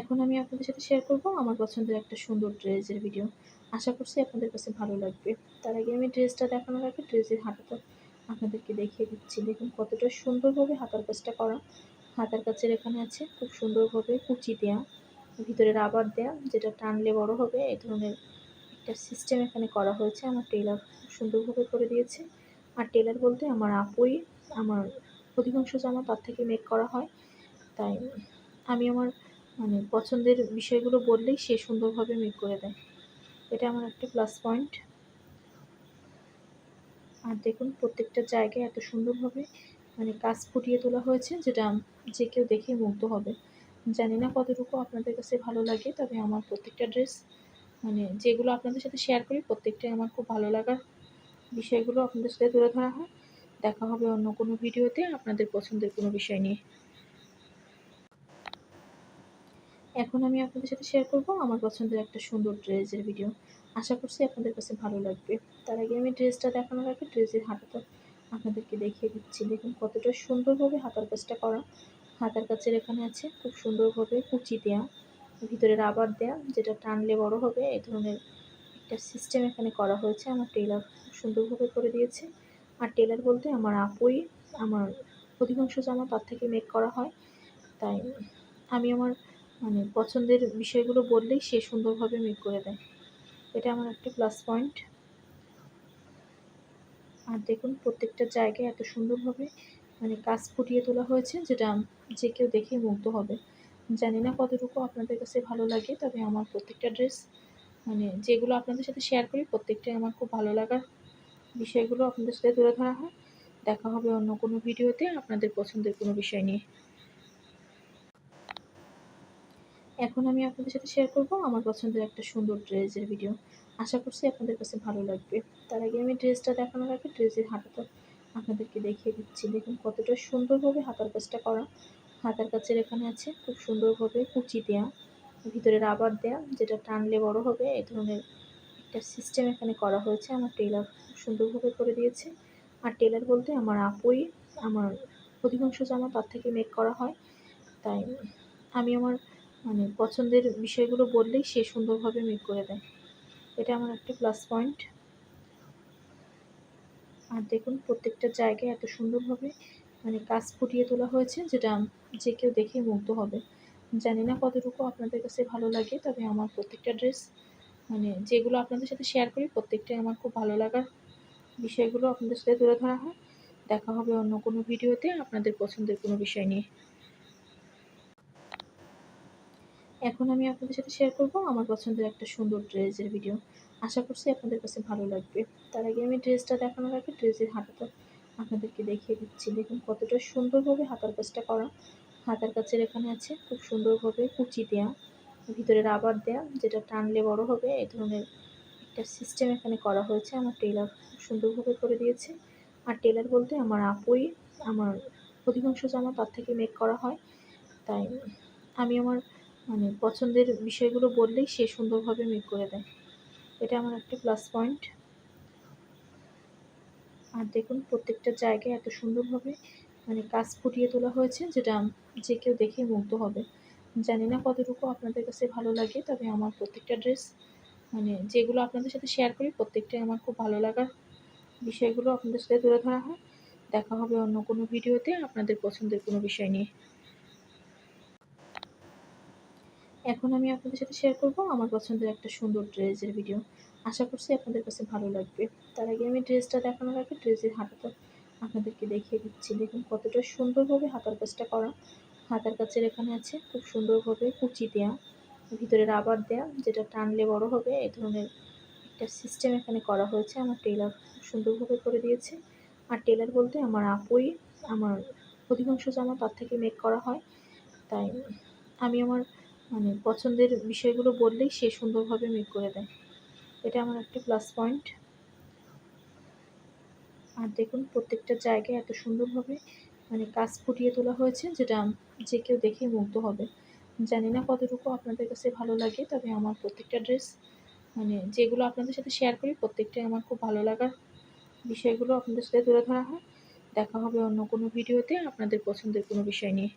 এখন আমি আপনাদের সাথে শেয়ার করব আমার পছন্দের একটা সুন্দর ড্রেসের ভিডিও আশা করছি আপনাদের কাছে ভালো লাগবে। তার আগে আমি ড্রেসটা দেখানোর আগে ড্রেসের হাতাটা আপনাদেরকে দেখিয়ে দিচ্ছি। দেখুন কতটা সুন্দরভাবে হাতার কাজটা করা। হাতার কাছের এখানে আছে খুব সুন্দরভাবে কুচি দেওয়া ভিতরে রাবার দেওয়া যেটা টানলে বড় হবে। এই ধরনের একটা সিস্টেম এখানে করা হয়েছে। আমার টেলার খুব সুন্দরভাবে করে দিয়েছে। আর টেলার বলতে আমার আপুই, আমার অধিকাংশ জামা তার থেকে মেক করা হয়। তাই আমি আমার মানে পছন্দের বিষয়গুলো বললেই সে সুন্দরভাবে মেক করে দেয়। এটা আমার একটা প্লাস পয়েন্ট আর দেখুন, প্রত্যেকটা জায়গায় এত সুন্দরভাবে মানে কাজ ফুটিয়ে তোলা হয়েছে যেটা যে কেউ দেখে মুগ্ধ হবে। জানি না কতটুকু আপনাদের কাছে ভালো লাগে, তবে আমার প্রত্যেকটা ড্রেস মানে যেগুলো আপনাদের সাথে শেয়ার করি, প্রত্যেকটাই আমার খুব ভালো লাগার বিষয়গুলো আপনাদের সাথে তুলে ধরা হয়। দেখা হবে অন্য কোনো ভিডিওতে আপনাদের পছন্দের কোনো বিষয় নিয়ে। এখন আমি আপনাদের সাথে শেয়ার করব আমার পছন্দের একটা সুন্দর ড্রেসের ভিডিও আশা করছি আপনাদের কাছে ভালো লাগবে। তার আগে আমি ড্রেসটা দেখানোর আগে ড্রেসের হাতাটা আপনাদেরকে দেখিয়ে দিচ্ছি। দেখুন কতটা সুন্দরভাবে হাতার কাজটা করা। হাতার কাছের এখানে আছে খুব সুন্দরভাবে কুচি দেওয়া ভিতরে রাবার দেওয়া যেটা টানলে বড় হবে। এই ধরনের একটা সিস্টেম এখানে করা হয়েছে। আমার টেলার খুব সুন্দরভাবে করে দিয়েছে। আর টেলার বলতে আমার আপুই, আমার অধিকাংশ জামা তার থেকে মেক করা হয়। তাই আমি আমার মানে পছন্দের বিষয়গুলো বললেই সে সুন্দরভাবে মেক করে দেয়। এটা আমার একটা প্লাস পয়েন্ট আর দেখুন, প্রত্যেকটা জায়গায় এত সুন্দরভাবে মানে কাজ ফুটিয়ে তোলা হয়েছে যেটা যে কেউ দেখে মুগ্ধ হবে। জানি না কতটুকু আপনাদের কাছে ভালো লাগে, তবে আমার প্রত্যেকটা ড্রেস মানে যেগুলো আপনাদের সাথে শেয়ার করি, প্রত্যেকটাই আমার খুব ভালো লাগার বিষয়গুলো আপনাদের সাথে তুলে ধরা হয়। দেখা হবে অন্য কোনো ভিডিওতে আপনাদের পছন্দের কোনো বিষয় নিয়ে। এখন আমি আপনাদের সাথে শেয়ার করব আমার পছন্দের একটা সুন্দর ড্রেসের ভিডিও আশা করছি আপনাদের কাছে ভালো লাগবে। তার আগে আমি ড্রেসটা দেখানোর আগে ড্রেসের হাতাটা আপনাদেরকে দেখিয়ে দিচ্ছি। দেখুন কতটা সুন্দরভাবে হাতার কাজটা করা। হাতার কাছের এখানে আছে খুব সুন্দরভাবে কুচি দেওয়া ভিতরে রাবার দেওয়া যেটা টানলে বড় হবে। এই ধরনের একটা সিস্টেম এখানে করা হয়েছে। আমার টেলার খুব সুন্দরভাবে করে দিয়েছে। আর টেলার বলতে আমার আপুই, আমার অধিকাংশ জামা তার থেকে মেক করা হয়। তাই আমি আমার মানে পছন্দের বিষয়গুলো বললেই সে সুন্দরভাবে মেক করে দেয়। এটা আমার একটা প্লাস পয়েন্ট আর দেখুন, প্রত্যেকটা জায়গায় এত সুন্দরভাবে মানে কাজ ফুটিয়ে তোলা হয়েছে যেটা যে কেউ দেখে মুগ্ধ হবে। জানি না কতটুকু আপনাদের কাছে ভালো লাগে, তবে আমার প্রত্যেকটা ড্রেস মানে যেগুলো আপনাদের সাথে শেয়ার করি, প্রত্যেকটাই আমার খুব ভালো লাগার বিষয়গুলো আপনাদের সাথে তুলে ধরা হয়। দেখা হবে অন্য কোনো ভিডিওতে আপনাদের পছন্দের কোনো বিষয় নিয়ে। এখন আমি আপনাদের সাথে শেয়ার করব আমার পছন্দের একটা সুন্দর ড্রেসের ভিডিও আশা করছি আপনাদের কাছে ভালো লাগবে। তার আগে আমি ড্রেসটা দেখানোর আগে ড্রেসের হাতাটা আপনাদেরকে দেখিয়ে দিচ্ছি। দেখুন কতটা সুন্দরভাবে হাতার কাজটা করা। হাতার কাছের এখানে আছে খুব সুন্দরভাবে কুচি দেওয়া ভিতরে রাবার দেওয়া যেটা টানলে বড় হবে। এই ধরনের একটা সিস্টেম এখানে করা হয়েছে। আমার টেলার খুব সুন্দরভাবে করে দিয়েছে। আর টেলার বলতে আমার আপুই, আমার অধিকাংশ জামা তার থেকে মেক করা হয়। তাই আমি আমার মানে পছন্দের বিষয়গুলো বললেই সে সুন্দরভাবে মেক করে দেয়। এটা আমার একটা প্লাস পয়েন্ট আর দেখুন, প্রত্যেকটা জায়গায় এত সুন্দরভাবে মানে কাজ ফুটিয়ে তোলা হয়েছে যেটা যে কেউ দেখে মুগ্ধ হবে। জানি না কতটুকু আপনাদের কাছে ভালো লাগে, তবে আমার প্রত্যেকটা ড্রেস মানে যেগুলো আপনাদের সাথে শেয়ার করি, প্রত্যেকটাই আমার খুব ভালো লাগার বিষয়গুলো আপনাদের সাথে তুলে ধরা হয়। দেখা হবে অন্য কোনো ভিডিওতে আপনাদের পছন্দের কোনো বিষয় নিয়ে। এখন আমি আপনাদের সাথে শেয়ার করব আমার পছন্দের একটা সুন্দর ড্রেসের ভিডিও আশা করছি আপনাদের কাছে ভালো লাগবে। তার আগে আমি ড্রেসটা দেখানোর আগে ড্রেসের হাতাটা আপনাদেরকে দেখিয়ে দিচ্ছি। দেখুন কতটা সুন্দরভাবে হাতার কাজটা করা। হাতার কাছের এখানে আছে খুব সুন্দরভাবে কুচি দেওয়া ভিতরে রাবার দেওয়া যেটা টানলে বড় হবে। এই ধরনের একটা সিস্টেম এখানে করা হয়েছে। আমার টেলার সুন্দরভাবে করে দিয়েছে। আর টেলার বলতে আমার আপুই, আমার অধিকাংশ জামা তার থেকে মেক করা হয়। তাই আমি আমার মানে পছন্দের বিষয়গুলো বললেই সে সুন্দরভাবে মেক করে দেয়। এটা আমার একটা প্লাস পয়েন্ট আর দেখুন, প্রত্যেকটা জায়গায় এত সুন্দরভাবে মানে কাজ ফুটিয়ে তোলা হয়েছে যেটা যে কেউ দেখে মুগ্ধ হবে। জানি না কতটুকু আপনাদের কাছে ভালো লাগে, তবে আমার প্রত্যেকটা ড্রেস মানে যেগুলো আপনাদের সাথে শেয়ার করি, প্রত্যেকটাই আমার খুব ভালো লাগার বিষয়গুলো আপনাদের সাথে তুলে ধরা হয়। দেখা হবে অন্য কোনো ভিডিওতে আপনাদের পছন্দের কোনো বিষয় নিয়ে।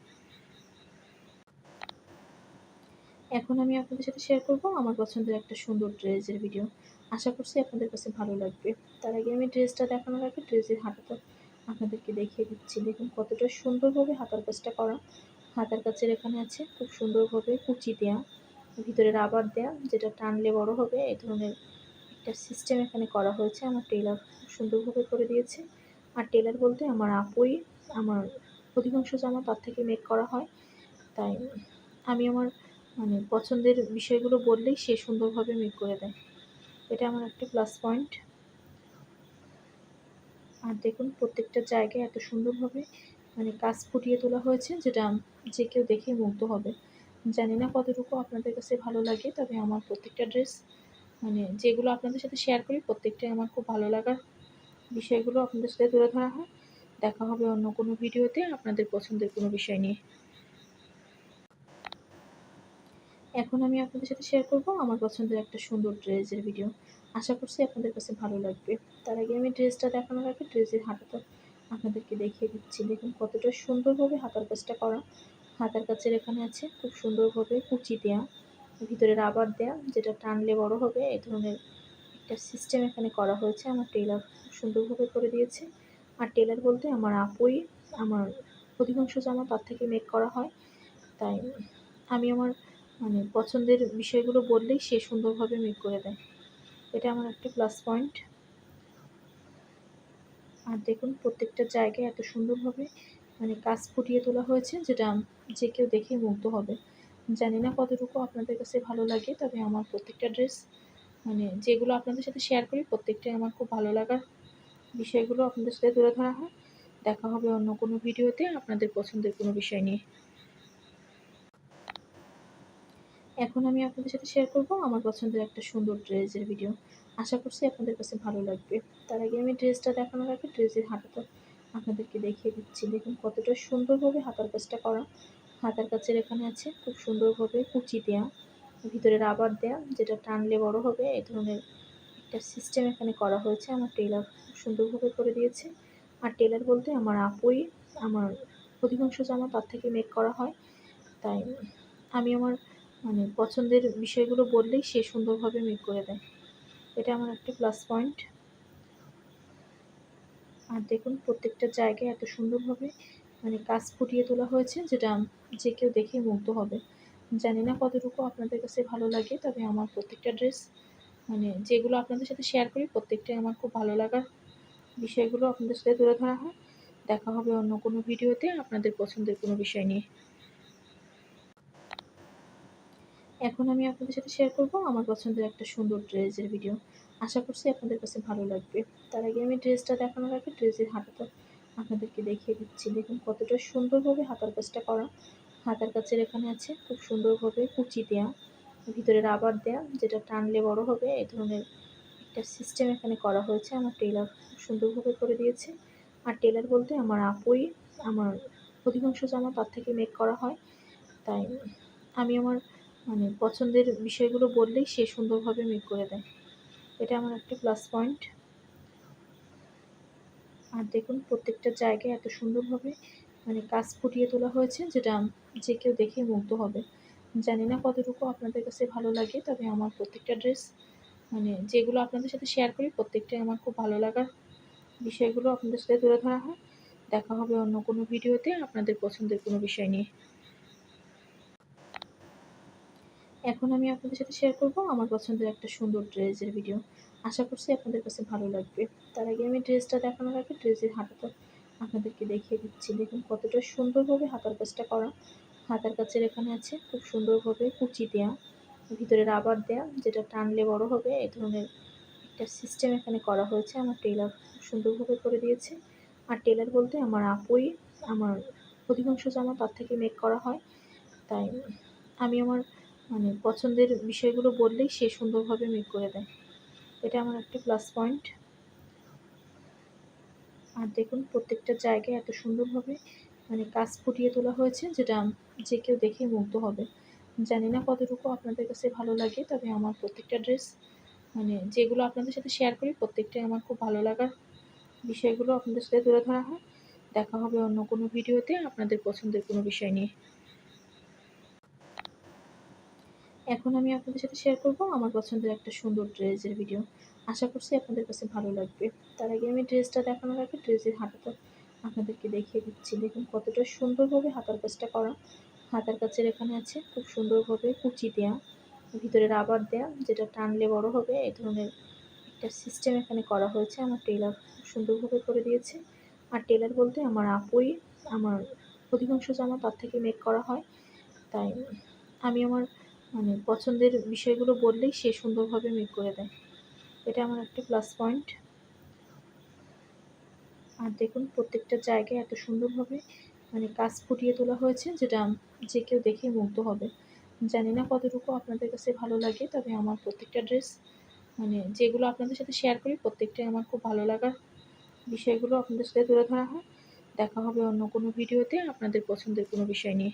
এখন আমি আপনাদের সাথে শেয়ার করব আমার পছন্দের একটা সুন্দর ড্রেসের ভিডিও আশা করছি আপনাদের কাছে ভালো লাগবে। তার আগে আমি ড্রেসটা দেখানোর আগে ড্রেসের হাতাটা আপনাদেরকে দেখিয়ে দিচ্ছি। দেখুন কতটা সুন্দরভাবে হাতার কাজটা করা। হাতার কাছের এখানে আছে খুব সুন্দরভাবে কুচি দেওয়া ভিতরে রাবার দেওয়া যেটা টানলে বড় হবে। এই ধরনের একটা সিস্টেম এখানে করা হয়েছে। আমার টেলার খুব সুন্দরভাবে করে দিয়েছে। আর টেলার বলতে আমার আপুই, আমার অধিকাংশ জামা তার থেকে মেক করা হয়। তাই আমি আমার মানে পছন্দের বিষয়গুলো বললেই সে সুন্দরভাবে মেক করে দেয়। এটা আমার একটা প্লাস পয়েন্ট আর দেখুন, প্রত্যেকটা জায়গায় এত সুন্দরভাবে মানে কাজ ফুটিয়ে তোলা হয়েছে যেটা যে কেউ দেখে মুগ্ধ হবে। জানি না কতটুকু আপনাদের কাছে ভালো লাগে, তবে আমার প্রত্যেকটা ড্রেস মানে যেগুলো আপনাদের সাথে শেয়ার করি, প্রত্যেকটাই আমার খুব ভালো লাগার বিষয়গুলো আপনাদের সাথে তুলে ধরা হয়। দেখা হবে অন্য কোনো ভিডিওতে আপনাদের পছন্দের কোনো বিষয় নিয়ে। এখন আমি আপনাদের সাথে শেয়ার করব আমার পছন্দের একটা সুন্দর ড্রেসের ভিডিও আশা করছি আপনাদের কাছে ভালো লাগবে। তার আগে আমি ড্রেসটা দেখানোর আগে ড্রেসের হাতাটা আপনাদেরকে দেখিয়ে দিচ্ছি। দেখুন কতটা সুন্দরভাবে হাতার কাজটা করা। হাতার কাছের এখানে আছে খুব সুন্দরভাবে কুচি দেওয়া ভিতরে রাবার দেওয়া যেটা টানলে বড় হবে। এই ধরনের একটা সিস্টেম এখানে করা হয়েছে। আমার টেলার খুব সুন্দরভাবে করে দিয়েছে। আর টেলার বলতে আমার আপুই, আমার অধিকাংশ জামা তার থেকে মেক করা হয়। তাই আমি আমার মানে পছন্দের বিষয়গুলো বললেই সে সুন্দরভাবে মেক করে দেয়। এটা আমার একটা প্লাস পয়েন্ট আর দেখুন, প্রত্যেকটা জায়গায় এত সুন্দরভাবে মানে কাজ ফুটিয়ে তোলা হয়েছে যেটা যে কেউ দেখে মুগ্ধ হবে। জানি না কতটুকু আপনাদের কাছে ভালো লাগে, তবে আমার প্রত্যেকটা ড্রেস মানে যেগুলো আপনাদের সাথে শেয়ার করি, প্রত্যেকটাই আমার খুব ভালো লাগার বিষয়গুলো আপনাদের সাথে তুলে ধরা হয়। দেখা হবে অন্য কোনো ভিডিওতে আপনাদের পছন্দের কোনো বিষয় নিয়ে। এখন আমি আপনাদের সাথে শেয়ার করব আমার পছন্দের একটা সুন্দর ড্রেসের ভিডিও আশা করছি আপনাদের কাছে ভালো লাগবে। তার আগে আমি ড্রেসটা দেখানোর আগে ড্রেসের হাতাটা আপনাদেরকে দেখিয়ে দিচ্ছি। দেখুন কতটা সুন্দরভাবে হাতার কাজটা করা। হাতার কাছের এখানে আছে খুব সুন্দরভাবে কুচি দেওয়া ভিতরে রাবার দেওয়া যেটা টানলে বড় হবে। এই ধরনের একটা সিস্টেম এখানে করা হয়েছে। আমার টেলার খুব সুন্দরভাবে করে দিয়েছে। আর টেলার বলতে আমার আপুই, আমার অধিকাংশ জামা তার থেকে মেক করা হয়। তাই আমি আমার মানে পছন্দের বিষয়গুলো বললেই সে সুন্দরভাবে মেক করে দেয়। এটা আমার একটা প্লাস পয়েন্ট আর দেখুন, প্রত্যেকটা জায়গায় এত সুন্দরভাবে মানে কাজ ফুটিয়ে তোলা হয়েছে যেটা যে কেউ দেখে মুগ্ধ হবে। জানি না কতটুকু আপনাদের কাছে ভালো লাগে, তবে আমার প্রত্যেকটা ড্রেস মানে যেগুলো আপনাদের সাথে শেয়ার করি, প্রত্যেকটাই আমার খুব ভালো লাগার বিষয়গুলো আপনাদের সাথে তুলে ধরা হয়। দেখা হবে অন্য কোনো ভিডিওতে আপনাদের পছন্দের কোনো বিষয় নিয়ে। এখন আমি আপনাদের সাথে শেয়ার করব আমার পছন্দের একটা সুন্দর ড্রেসের ভিডিও আশা করছি আপনাদের কাছে ভালো লাগবে। তার আগে আমি ড্রেসটা দেখানোর আগে ড্রেসের হাতাটা আপনাদেরকে দেখিয়ে দিচ্ছি। দেখুন কতটা সুন্দরভাবে হাতার কাজটা করা। হাতার কাছের এখানে আছে খুব সুন্দরভাবে কুচি দেওয়া ভিতরে রাবার দেওয়া যেটা টানলে বড় হবে। এই ধরনের একটা সিস্টেম এখানে করা হয়েছে। আমার টেলার খুব সুন্দরভাবে করে দিয়েছে। আর টেলার বলতে আমার আপুই, আমার অধিকাংশ জামা তার থেকে মেক করা হয়। তাই আমি আমার মানে পছন্দের বিষয়গুলো বললেই সে সুন্দরভাবে মেক করে দেয়। এটা আমার একটা প্লাস পয়েন্ট আর দেখুন, প্রত্যেকটা জায়গায় এত সুন্দরভাবে মানে কাজ ফুটিয়ে তোলা হয়েছে যেটা যে কেউ দেখে মুগ্ধ হবে। জানি না কতটুকু আপনাদের কাছে ভালো লাগে, তবে আমার প্রত্যেকটা ড্রেস মানে যেগুলো আপনাদের সাথে শেয়ার করি, প্রত্যেকটাই আমার খুব ভালো লাগার বিষয়গুলো আপনাদের সাথে তুলে ধরা হয়। দেখা হবে অন্য কোনো ভিডিওতে আপনাদের পছন্দের কোনো বিষয় নিয়ে। এখন আমি আপনাদের সাথে শেয়ার করব আমার পছন্দের একটা সুন্দর ড্রেসের ভিডিও আশা করছি আপনাদের কাছে ভালো লাগবে। তার আগে আমি ড্রেসটা দেখানোর আগে ড্রেসের হাতাটা আপনাদেরকে দেখিয়ে দিচ্ছি। দেখুন কতটা সুন্দরভাবে হাতার কাজটা করা। হাতার কাছের এখানে আছে খুব সুন্দরভাবে কুচি দেওয়া ভিতরে রাবার দেওয়া যেটা টানলে বড় হবে। এই ধরনের একটা সিস্টেম এখানে করা হয়েছে। আমার টেলার খুব সুন্দরভাবে করে দিয়েছে। আর টেলার বলতে আমার আপুই, আমার অধিকাংশ জামা তার থেকে মেক করা হয়। তাই আমি আমার মানে পছন্দের বিষয়গুলো বললেই সে সুন্দরভাবে মেক করে দেয়। এটা আমার একটা প্লাস পয়েন্ট আর দেখুন, প্রত্যেকটা জায়গায় এত সুন্দরভাবে মানে কাজ ফুটিয়ে তোলা হয়েছে যেটা যে কেউ দেখে মুগ্ধ হবে। জানি না কতটুকু আপনাদের কাছে ভালো লাগে, তবে আমার প্রত্যেকটা ড্রেস মানে যেগুলো আপনাদের সাথে শেয়ার করি, প্রত্যেকটাই আমার খুব ভালো লাগার বিষয়গুলো আপনাদের সাথে তুলে ধরা হয়। দেখা হবে অন্য কোনো ভিডিওতে আপনাদের পছন্দের কোনো বিষয় নিয়ে। এখন আমি আপনাদের সাথে শেয়ার করব আমার পছন্দের একটা সুন্দর ড্রেসের ভিডিও আশা করছি আপনাদের কাছে ভালো লাগবে। তার আগে আমি ড্রেসটা দেখানোর আগে ড্রেসের হাতাটা আপনাদেরকে দেখিয়ে দিচ্ছি। দেখুন কতটা সুন্দরভাবে হাতার কাজটা করা। হাতার কাছের এখানে আছে খুব সুন্দরভাবে কুচি দেওয়া ভিতরে রাবার দেওয়া যেটা টানলে বড় হবে। এই ধরনের একটা সিস্টেম এখানে করা হয়েছে। আমার টেলার খুব সুন্দরভাবে করে দিয়েছে। আর টেলার বলতে আমার আপুই, আমার অধিকাংশ জামা তার থেকে মেক করা হয়। তাই আমি আমার মানে পছন্দের বিষয়গুলো বললেই সে সুন্দরভাবে মেক করে দেয়। এটা আমার একটা প্লাস পয়েন্ট আর দেখুন, প্রত্যেকটা জায়গায় এত সুন্দরভাবে মানে কাজ ফুটিয়ে তোলা হয়েছে যেটা যে কেউ দেখে মুগ্ধ হবে। জানি না কতটুকু আপনাদের কাছে ভালো লাগে, তবে আমার প্রত্যেকটা ড্রেস মানে যেগুলো আপনাদের সাথে শেয়ার করি, প্রত্যেকটাই আমার খুব ভালো লাগার বিষয়গুলো আপনাদের সাথে তুলে ধরা হয়। দেখা হবে অন্য কোনো ভিডিওতে আপনাদের পছন্দের কোনো বিষয় নিয়ে।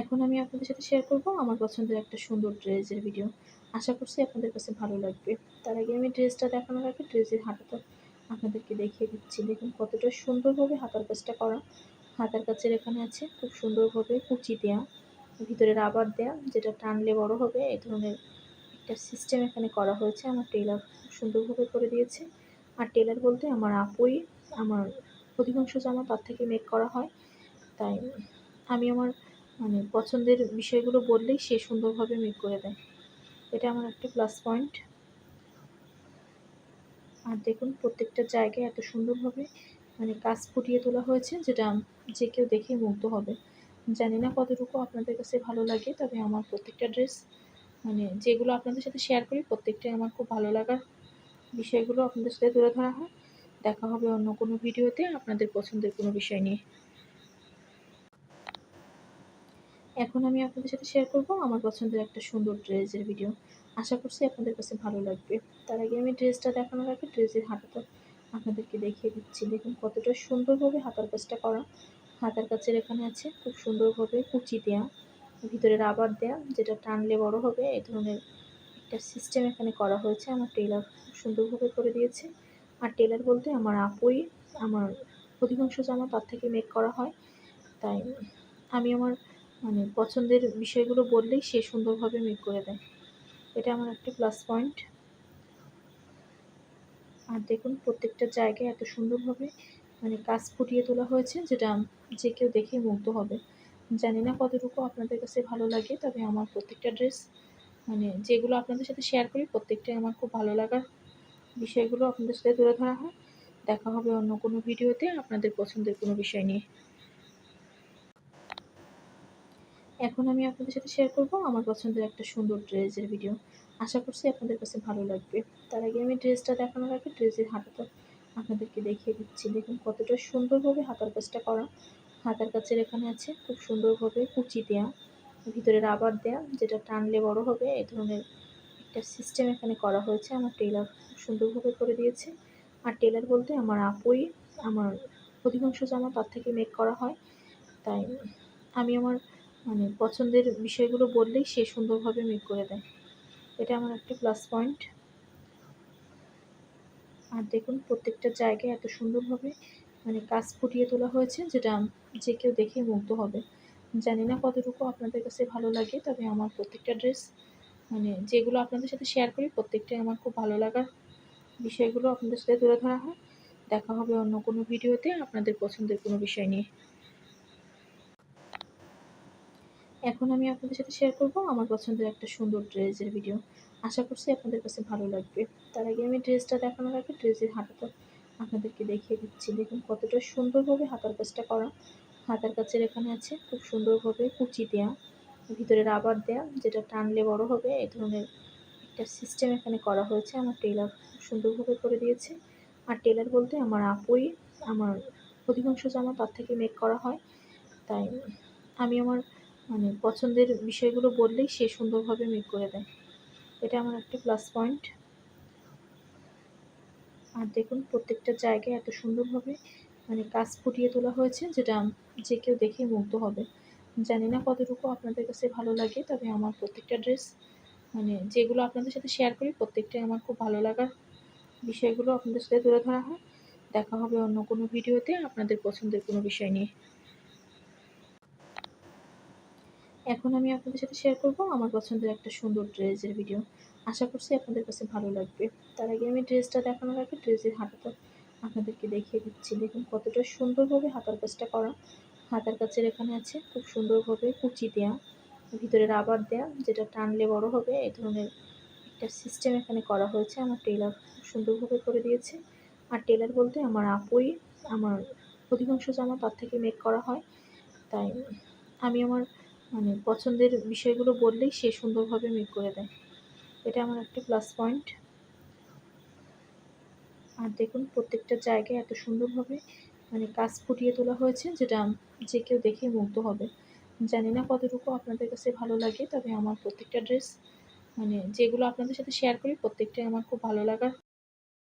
এখন আমি আপনাদের সাথে শেয়ার করব আমার পছন্দের একটা সুন্দর ড্রেসের ভিডিও আশা করছি আপনাদের কাছে ভালো লাগবে। তার আগে আমি ড্রেসটা দেখানোর আগে ড্রেসের হাতাটা আপনাদেরকে দেখিয়ে দিচ্ছি। দেখুন কতটা সুন্দরভাবে হাতার কাজটা করা। হাতার কাছের এখানে আছে খুব সুন্দরভাবে কুচি দেওয়া ভিতরে রাবার দেওয়া যেটা টানলে বড় হবে। এই ধরনের একটা সিস্টেম এখানে করা হয়েছে। আমার টেলার খুব সুন্দরভাবে করে দিয়েছে। আর টেলার বলতে আমার আপুই, আমার অধিকাংশ জামা তার থেকে মেক করা হয়। তাই আমি আমার মানে পছন্দের বিষয়গুলো বললেই সে সুন্দরভাবে মেক করে দেয়। এটা আমার একটা প্লাস পয়েন্ট আর দেখুন, প্রত্যেকটা জায়গায় এত সুন্দরভাবে মানে কাজ ফুটিয়ে তোলা হয়েছে যেটা যে কেউ দেখে মুগ্ধ হবে। জানি না কতটুকু আপনাদের কাছে ভালো লাগে, তবে আমার প্রত্যেকটা ড্রেস মানে যেগুলো আপনাদের সাথে শেয়ার করি, প্রত্যেকটাই আমার খুব ভালো লাগার বিষয়গুলো আপনাদের সাথে তুলে ধরা হয়। দেখা হবে অন্য কোনো ভিডিওতে আপনাদের পছন্দের কোনো বিষয় নিয়ে। এখন আমি আপনাদের সাথে শেয়ার করব আমার পছন্দের একটা সুন্দর ড্রেসের ভিডিও আশা করছি আপনাদের কাছে ভালো লাগবে। তার আগে আমি ড্রেসটা দেখানোর আগে ড্রেসের হাতাটা আপনাদেরকে দেখিয়ে দিচ্ছি। দেখুন কতটা সুন্দরভাবে হাতার কাজটা করা। হাতার কাছের এখানে আছে খুব সুন্দরভাবে কুচি দেওয়া ভিতরে রাবার দেওয়া যেটা টানলে বড় হবে। এই ধরনের একটা সিস্টেম এখানে করা হয়েছে। আমার টেলার খুব সুন্দরভাবে করে দিয়েছে। আর টেলার বলতে আমার আপুই, আমার অধিকাংশ জামা তার থেকে মেক করা হয়। তাই আমি আমার মানে পছন্দের বিষয়গুলো বললেই সে সুন্দরভাবে মেক করে দেয়। এটা আমার একটা প্লাস পয়েন্ট আর দেখুন, প্রত্যেকটা জায়গায় এত সুন্দরভাবে মানে কাজ ফুটিয়ে তোলা হয়েছে যেটা যে কেউ দেখে মুগ্ধ হবে। জানি না কতটুকু আপনাদের কাছে ভালো লাগে, তবে আমার প্রত্যেকটা ড্রেস মানে যেগুলো আপনাদের সাথে শেয়ার করি, প্রত্যেকটাই আমার খুব ভালো লাগার বিষয়গুলো আপনাদের সাথে তুলে ধরা হয়। দেখা হবে অন্য কোনো ভিডিওতে আপনাদের পছন্দের কোনো বিষয় নিয়ে। এখন আমি আপনাদের সাথে শেয়ার করব আমার পছন্দের একটা সুন্দর ড্রেসের ভিডিও আশা করছি আপনাদের কাছে ভালো লাগবে। তার আগে আমি ড্রেসটা দেখানোর আগে ড্রেসের হাতাটা আপনাদেরকে দেখিয়ে দিচ্ছি। দেখুন কতটা সুন্দরভাবে হাতার কাজটা করা। হাতার কাছের এখানে আছে খুব সুন্দরভাবে কুচি দেওয়া ভিতরে রাবার দেওয়া যেটা টানলে বড় হবে। এই ধরনের একটা সিস্টেম এখানে করা হয়েছে। আমার টেলার খুব সুন্দরভাবে করে দিয়েছে। আর টেলার বলতে আমার আপুই, আমার অধিকাংশ জামা তার থেকে মেক করা হয়। তাই আমি আমার মানে পছন্দের বিষয়গুলো বললেই সে সুন্দরভাবে মেক করে দেয়। এটা আমার একটা প্লাস পয়েন্ট আর দেখুন, প্রত্যেকটা জায়গায় এত সুন্দরভাবে মানে কাজ ফুটিয়ে তোলা হয়েছে যেটা যে কেউ দেখে মুগ্ধ হবে। জানি না কতটুকু আপনাদের কাছে ভালো লাগে, তবে আমার প্রত্যেকটা ড্রেস মানে যেগুলো আপনাদের সাথে শেয়ার করি, প্রত্যেকটাই আমার খুব ভালো লাগার বিষয়গুলো আপনাদের সাথে তুলে ধরা হয়। দেখা হবে অন্য কোনো ভিডিওতে আপনাদের পছন্দের কোনো বিষয় নিয়ে। এখন আমি আপনাদের সাথে শেয়ার করব আমার পছন্দের একটা সুন্দর ড্রেসের ভিডিও আশা করছি আপনাদের কাছে ভালো লাগবে। তার আগে আমি ড্রেসটা দেখানোর আগে ড্রেসের হাতাটা আপনাদেরকে দেখিয়ে দিচ্ছি। দেখুন কতটা সুন্দরভাবে হাতার কাজটা করা। হাতার কাছের এখানে আছে খুব সুন্দরভাবে কুচি দেওয়া ভিতরে রাবার দেওয়া যেটা টানলে বড় হবে। এই ধরনের একটা সিস্টেম এখানে করা হয়েছে। আমার টেলার খুব সুন্দরভাবে করে দিয়েছে। আর টেলার বলতে আমার আপুই, আমার অধিকাংশ জামা তার থেকে মেক করা হয়। তাই আমি আমার মানে পছন্দের বিষয়গুলো বললেই সে সুন্দরভাবে মেক করে দেয়। এটা আমার একটা প্লাস পয়েন্ট আর দেখুন, প্রত্যেকটা জায়গায় এত সুন্দরভাবে মানে কাজ ফুটিয়ে তোলা হয়েছে যেটা যে কেউ দেখে মুগ্ধ হবে। জানি না কতটুকু আপনাদের কাছে ভালো লাগে, তবে আমার প্রত্যেকটা ড্রেস মানে যেগুলো আপনাদের সাথে শেয়ার করি, প্রত্যেকটাই আমার খুব ভালো লাগার বিষয়গুলো আপনাদের সাথে তুলে ধরা হয়। দেখা হবে অন্য কোনো ভিডিওতে আপনাদের পছন্দের কোনো বিষয় নিয়ে। এখন আমি আপনাদের সাথে শেয়ার করব আমার পছন্দের একটা সুন্দর ড্রেসের ভিডিও আশা করছি আপনাদের কাছে ভালো লাগবে। তার আগে আমি ড্রেসটা দেখানোর আগে ড্রেসের হাতাটা আপনাদেরকে দেখিয়ে দিচ্ছি। দেখুন কতটা সুন্দরভাবে হাতার কাজটা করা। হাতার কাছের এখানে আছে খুব সুন্দরভাবে কুচি দেওয়া ভিতরে রাবার দেওয়া যেটা টানলে বড় হবে। এই ধরনের একটা সিস্টেম এখানে করা হয়েছে। আমার টেলার খুব সুন্দরভাবে করে দিয়েছে। আর টেলার বলতে আমার আপুই, আমার অধিকাংশ জামা তার থেকে মেক করা হয়। তাই আমি আমার মানে পছন্দের বিষয়গুলো বললেই সে সুন্দরভাবে মেক করে দেয়। এটা আমার একটা প্লাস পয়েন্ট আর দেখুন, প্রত্যেকটা জায়গায় এত সুন্দরভাবে মানে কাজ ফুটিয়ে তোলা হয়েছে যেটা যে কেউ দেখে মুগ্ধ হবে। জানি না কতটুকু আপনাদের কাছে ভালো লাগে, তবে আমার প্রত্যেকটা ড্রেস মানে যেগুলো আপনাদের সাথে শেয়ার করি, প্রত্যেকটাই আমার খুব ভালো লাগার